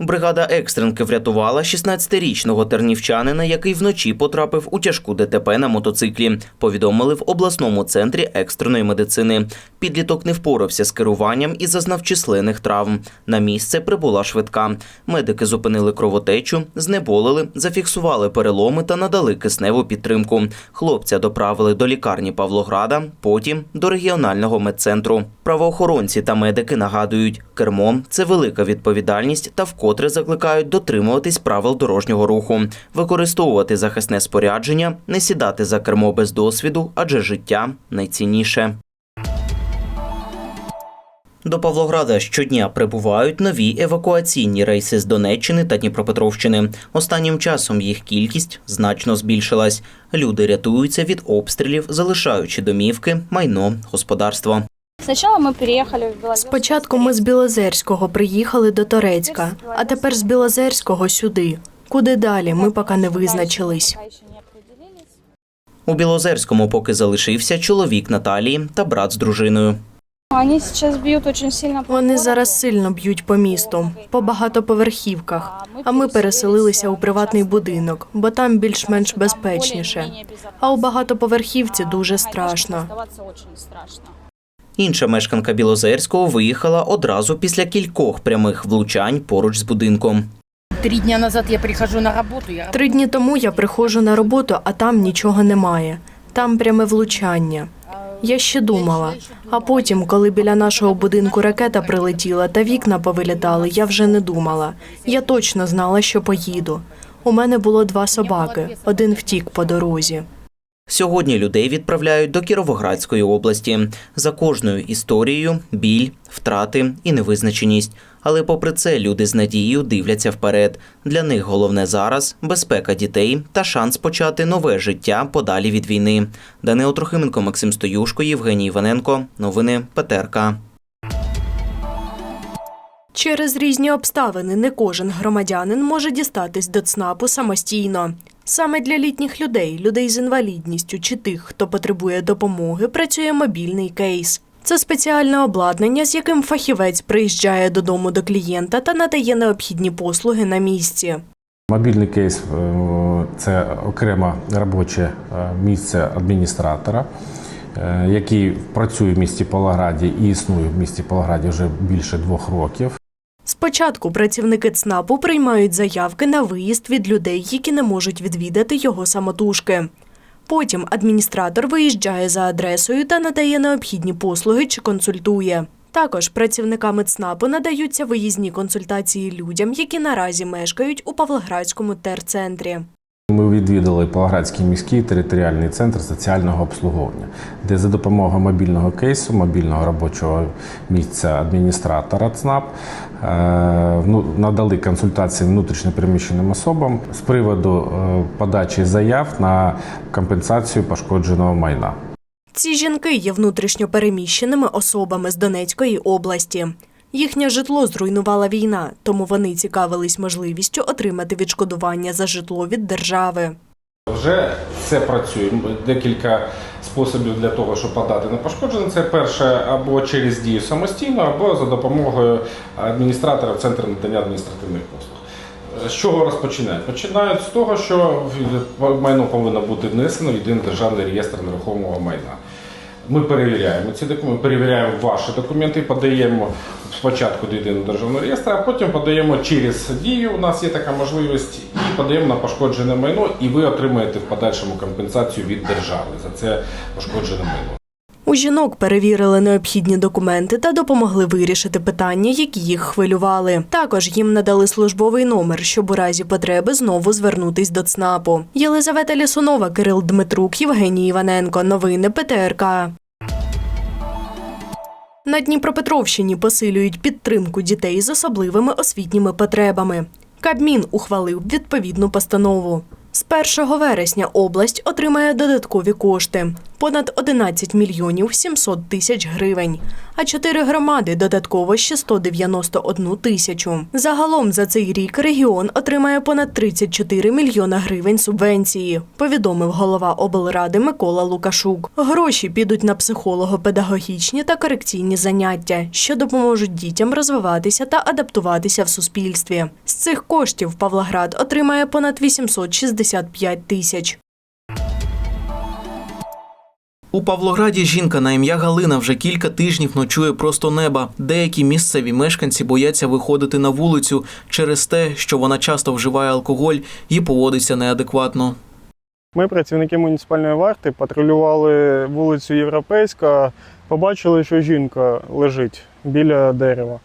Бригада екстренки врятувала 16-річного тернівчанина, який вночі потрапив у тяжку ДТП на мотоциклі. Повідомили в обласному центрі екстреної медицини. Підліток не впорався з керуванням і зазнав численних травм. На місце прибула швидка. Медики зупинили кровотечу, знеболили, зафіксували переломи та надали кисневу підтримку. Хлопця доправили до лікарні Павлограда, потім до регіонального медцентру. Правоохоронці та медики нагадують, кермо це велика відповідальність та вкотре закликають дотримуватись правил дорожнього руху, використовувати захисне спорядження, не сідати за кермо без досвіду, адже життя найцінніше. До Павлограда щодня прибувають нові евакуаційні рейси з Донеччини та Дніпропетровщини. Останнім часом їх кількість значно збільшилась. Люди рятуються від обстрілів, залишаючи домівки, майно, господарство. Сначала мы переехали в Белозерск. Спочатку ми з Білозерського приїхали до Торецька, а тепер з Білозерського сюди. Куди далі? Ми поки не визначились. У Білозерському поки залишився чоловік Наталії та брат з дружиною. Они сейчас бьют очень сильно Вони зараз сильно б'ють по місту, по багатоповерхівках. А ми переселилися у приватний будинок, бо там більш-менш безпечніше. А у багатоповерхівці дуже страшно. Інша мешканка Білозерського виїхала одразу після кількох прямих влучань поруч з будинком. Три дня назад я прихожу на работу, я Три дні тому я приходжу на роботу, а там нічого немає. Там пряме влучання. Я ще думала. А потім, коли біля нашого будинку ракета прилетіла та вікна повилітали, я вже не думала. Я точно знала, що поїду. У мене було два собаки. Один втік по дорозі. Сьогодні людей відправляють до Кіровоградської області. За кожною історією біль, втрати і невизначеність. Але попри це люди з надією дивляться вперед. Для них головне зараз безпека дітей та шанс почати нове життя подалі від війни. Данило Трохименко, Максим Стоюшко, Євгеній Іваненко. Новини ПТРК. Через різні обставини не кожен громадянин може дістатись до ЦНАПу самостійно. Саме для літніх людей, людей з інвалідністю чи тих, хто потребує допомоги, працює мобільний кейс. Це спеціальне обладнання, з яким фахівець приїжджає додому до клієнта та надає необхідні послуги на місці. Мобільний кейс е, це окреме робоче е, місце адміністратора, е, який працює в місті Павлограді і існує в місті Павлограді вже більше двох років. Спочатку працівники ЦНАПу приймають заявки на виїзд від людей, які не можуть відвідати його самотужки. Потім адміністратор виїжджає за адресою та надає необхідні послуги чи консультує. Також працівниками ЦНАПу надаються виїзні консультації людям, які наразі мешкають у Павлоградському терцентрі. Ми відвідали Павлоградський міський територіальний центр соціального обслуговування, де за допомогою мобільного кейсу, мобільного робочого місця адміністратора ЦНАП надали консультації внутрішньопереміщеним особам з приводу е, подачі заяв на компенсацію пошкодженого майна. Ці жінки є внутрішньо переміщеними особами з Донецької області. Їхнє житло зруйнувала війна, тому вони цікавились можливістю отримати відшкодування за житло від держави. Вже це працює. Декілька способів для того, щоб подати на пошкоджене. Це перше або через дію самостійно, або за допомогою адміністратора Центру надання адміністративних послуг. З чого розпочинають? Починають з того, що в- майно повинно бути внесено в єдиний державний реєстр нерухомого майна. Ми перевіряємо ці документи, перевіряємо ваші документи, подаємо спочатку до єдиного державного реєстру, а потім подаємо через дію. У нас є така можливість, подаємо на пошкоджене майно, і ви отримаєте в подальшому компенсацію від держави за це пошкоджене майно. У жінок перевірили необхідні документи та допомогли вирішити питання, які їх хвилювали. Також їм надали службовий номер, щоб у разі потреби знову звернутись до ЦНАПу. Єлизавета Лісунова, Кирил Дмитрук, Євгеній Іваненко. Новини ПТРК. На Дніпропетровщині посилюють підтримку дітей з особливими освітніми потребами. Кабмін ухвалив відповідну постанову. З 1 вересня область отримає додаткові кошти. Понад 11 мільйонів 700 тисяч гривень, а чотири громади додатково ще 191 тисячу. Загалом за цей рік регіон отримає понад 34 мільйона гривень субвенції, повідомив голова облради Микола Лукашук. Гроші підуть на психолого-педагогічні та корекційні заняття, що допоможуть дітям розвиватися та адаптуватися в суспільстві. З цих коштів Павлоград отримає понад 865 тисяч. У Павлограді жінка на ім'я Галина вже кілька тижнів ночує просто неба. Деякі місцеві мешканці бояться виходити на вулицю через те, що вона часто вживає алкоголь і поводиться неадекватно. Ми, працівники муніципальної варти, патрулювали вулицю Європейська, побачили, що жінка лежить біля дерева.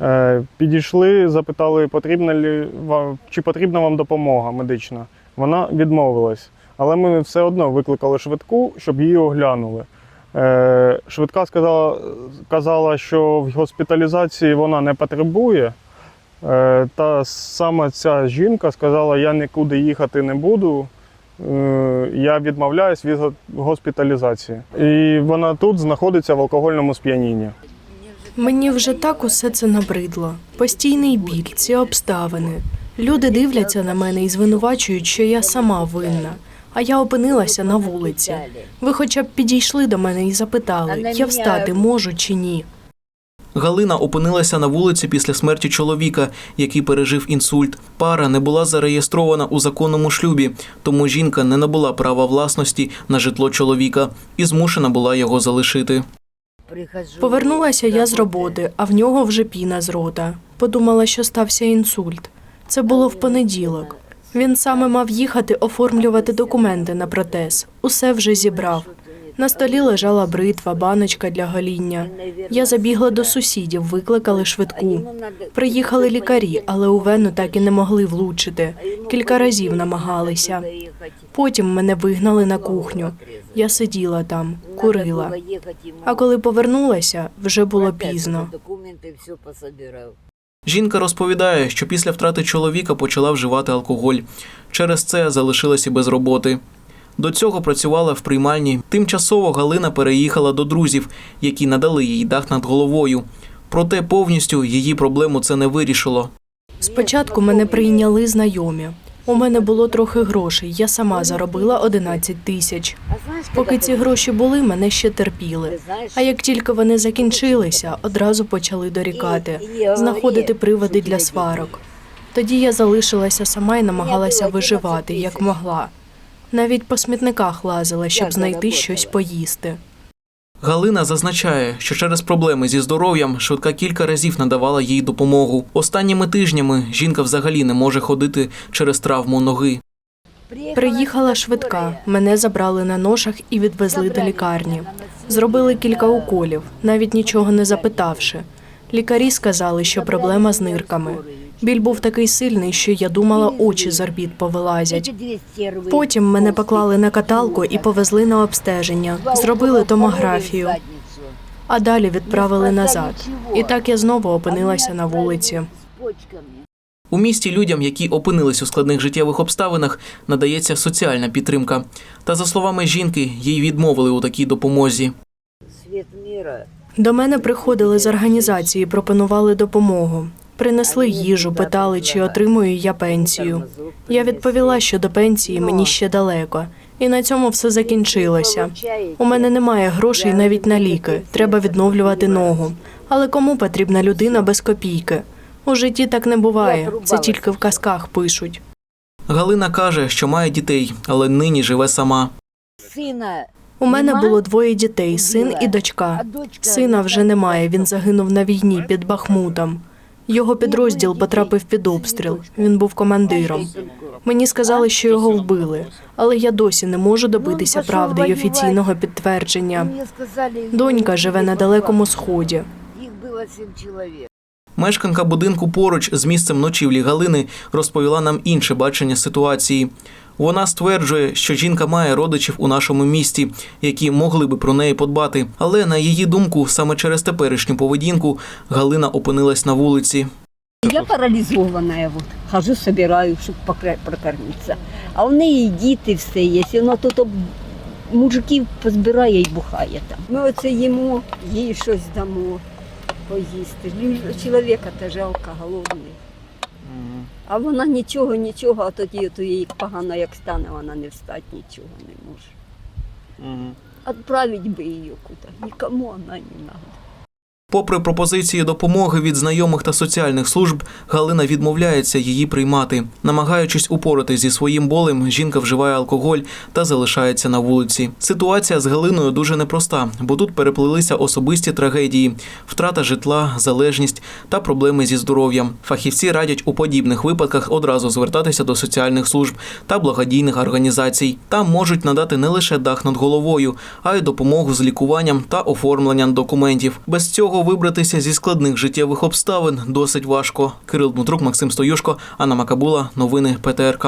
Е, Підійшли, запитали, потрібна лі вам, чи потрібна вам допомога медична. Вона відмовилась. Але ми все одно викликали швидку, щоб її оглянули. Е, Швидка сказала, казала, що в госпіталізації вона не потребує. Е, Та саме ця жінка сказала, я нікуди їхати не буду. Е, Я відмовляюсь від госпіталізації. І вона тут знаходиться в алкогольному сп'янінні. Мені вже так усе це набридло. Постійний біль, ці обставини. Люди дивляться на мене і звинувачують, що я сама винна. А я опинилася на вулиці. Ви хоча б підійшли до мене і запитали, я встати можу чи ні. Галина опинилася на вулиці після смерті чоловіка, який пережив інсульт. Пара не була зареєстрована у законному шлюбі, тому жінка не набула права власності на житло чоловіка і змушена була його залишити. Повернулася я з роботи, а в нього вже піна з рота. Подумала, що стався інсульт. Це було в понеділок. Він саме мав їхати оформлювати документи на протез. Усе вже зібрав. На столі лежала бритва, баночка для гоління. Я забігла до сусідів, викликали швидку. Приїхали лікарі, але у вену так і не могли влучити. Кілька разів намагалися. Потім мене вигнали на кухню. Я сиділа там, курила. А коли повернулася, вже було пізно. Жінка розповідає, що після втрати чоловіка почала вживати алкоголь. Через це залишилася без роботи. До цього працювала в приймальні. Тимчасово Галина переїхала до друзів, які надали їй дах над головою. Проте повністю її проблему це не вирішило. Спочатку мене прийняли знайомі. У мене було трохи грошей. Я сама заробила 11 тисяч. Поки ці гроші були, мене ще терпіли. А як тільки вони закінчилися, одразу почали дорікати, знаходити приводи для сварок. Тоді я залишилася сама і намагалася виживати, як могла. Навіть по смітниках лазила, щоб знайти щось поїсти. Галина зазначає, що через проблеми зі здоров'ям швидка кілька разів надавала їй допомогу. Останніми тижнями жінка взагалі не може ходити через травму ноги. Приїхала швидка, мене забрали на ношах і відвезли до лікарні. Зробили кілька уколів, навіть нічого не запитавши. Лікарі сказали, що проблема з нирками. Біль був такий сильний, що я думала, очі з орбіт повилазять. Потім мене поклали на каталку і повезли на обстеження. Зробили томографію, а далі відправили назад. І так я знову опинилася на вулиці. У місті людям, які опинились у складних життєвих обставинах, надається соціальна підтримка. Та за словами жінки, їй відмовили у такій допомозі. До мене приходили з організації, пропонували допомогу. Принесли їжу, питали, чи отримую я пенсію. Я відповіла, що до пенсії мені ще далеко. І на цьому все закінчилося. У мене немає грошей навіть на ліки. Треба відновлювати ногу. Але кому потрібна людина без копійки? У житті так не буває. Це тільки в казках пишуть. Галина каже, що має дітей, але нині живе сама. Сина, У мене було двоє дітей: син і дочка. Сина вже немає. Він загинув на війні під Бахмутом. Його підрозділ потрапив під обстріл. Він був командиром. Мені сказали, що його вбили, але я досі не можу добитися правди й офіційного підтвердження. Донька живе на далекому сході. Їх було сім чоловік. Мешканка будинку поруч з місцем ночівлі Галини розповіла нам інше бачення ситуації. Вона стверджує, що жінка має родичів у нашому місті, які могли би про неї подбати. Але на її думку, саме через теперішню поведінку Галина опинилась на вулиці. Я паралізована, вот, хожу, собираю, щоб прокормитися. А в неї діти все є, вона тут мужиків позбирає і бухає там. Ми оце їмо, їй щось дамо поїсти. Чоловіка та жалко, голодний. А вона нічого, нічого, а тоді то їй погано як стане, вона не встати нічого не може. Отправить би її куди. Нікому вона не треба. Попри пропозиції допомоги від знайомих та соціальних служб, Галина відмовляється її приймати. Намагаючись упоратись зі своїм болем, жінка вживає алкоголь та залишається на вулиці. Ситуація з Галиною дуже непроста, бо тут переплилися особисті трагедії: втрата житла, залежність та проблеми зі здоров'ям. Фахівці радять у подібних випадках одразу звертатися до соціальних служб та благодійних організацій. Там можуть надати не лише дах над головою, а й допомогу з лікуванням та оформленням документів. Без цього вибратися зі складних життєвих обставин досить важко. Кирил Дмитрук, Максим Стоюшко, Анна Макабула. Новини ПТРК.